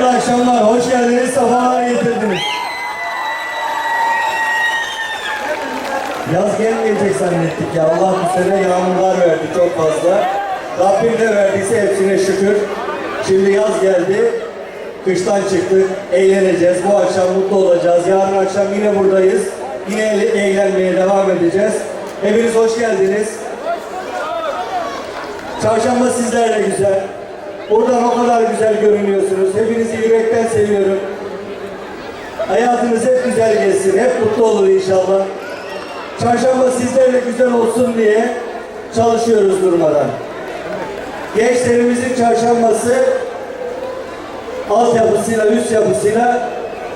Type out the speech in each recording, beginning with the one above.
akşamlar, hoş geldiniz, sefalar getirdiniz. Yaz gelmeyecek zannettik ya. Allah bu sene yağmurlar verdi çok fazla. Rabbim de verdiyse hepsine şükür. Şimdi yaz geldi. Kıştan çıktık. Eğleneceğiz. Bu akşam mutlu olacağız. Yarın akşam yine buradayız. Yine eğle- eğlenmeye devam edeceğiz. Hepiniz hoş geldiniz. Çarşamba sizlerle güzel. Buradan o kadar güzel görünüyorsunuz. Hepinizi yürekten seviyorum. Hayatınız hep güzel geçsin. Hep mutlu olun inşallah. Çarşamba sizlerle güzel olsun diye çalışıyoruz durmadan. Gençlerimizin çarşambası altyapısıyla, üst yapısıyla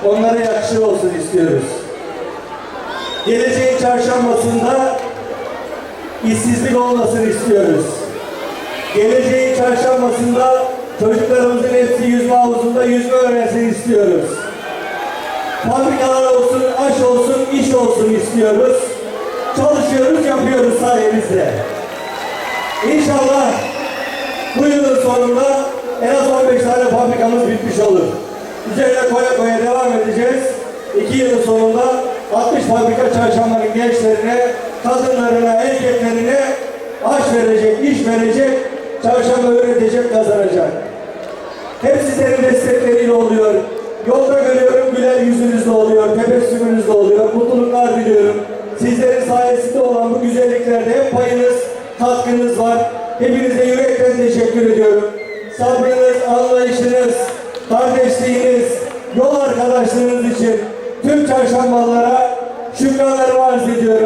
onlara yakışır olsun istiyoruz. Geleceğin çarşambasında işsizlik olmasını istiyoruz. Geleceğin çarşambasında çocuklarımızın hepsi yüzme havuzunda yüzme öğrensin istiyoruz. Fabrikalar olsun, aş olsun, iş olsun istiyoruz. Çalışıyoruz, yapıyoruz sayenizde. İnşallah bu yılın sonunda en az 15 tane fabrikamız bitmiş olur. Üzerine koya koya devam edeceğiz. İki yılın sonunda 60 fabrika çarşambanın gençlerine, kadınlarına, erkeklerine aş verecek, iş verecek, çarşamba üretecek, kazanacak. Hep sizlerin destekleriyle oluyor. Yolda görüyorum güler yüzünüzde oluyor, tebessümünüzde oluyor. Mutluluklar diliyorum. Sizlerin sayesinde olan bu güzelliklerde hep payınız, katkınız var. Hepinize yürekten teşekkür ediyorum. Sabrınız, anlayışınız, kardeşliğiniz, yol arkadaşlığınız için tüm çarşambalara şükranlarımı arz ediyorum.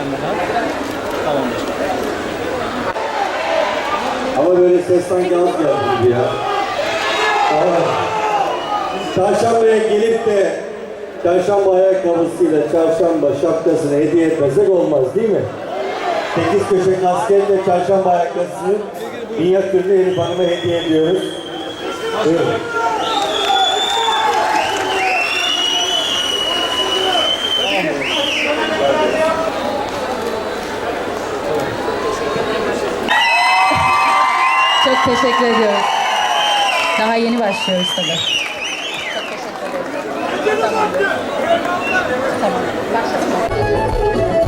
tane daha. Tamamdır. Ama böyle ses sanki az geldi ya. Çarşambaya gelip de çarşamba ayakkabısıyla çarşamba şapkasını hediye etmesek olmaz değil mi? Sekiz köşe kasketle çarşamba ayakkabısını minyatürlü Elif Hanım'a hediye ediyoruz. Buyurun. Çok teşekkür ediyoruz. Daha yeni başlıyoruz tabii. Tamam. Başlasın. Seni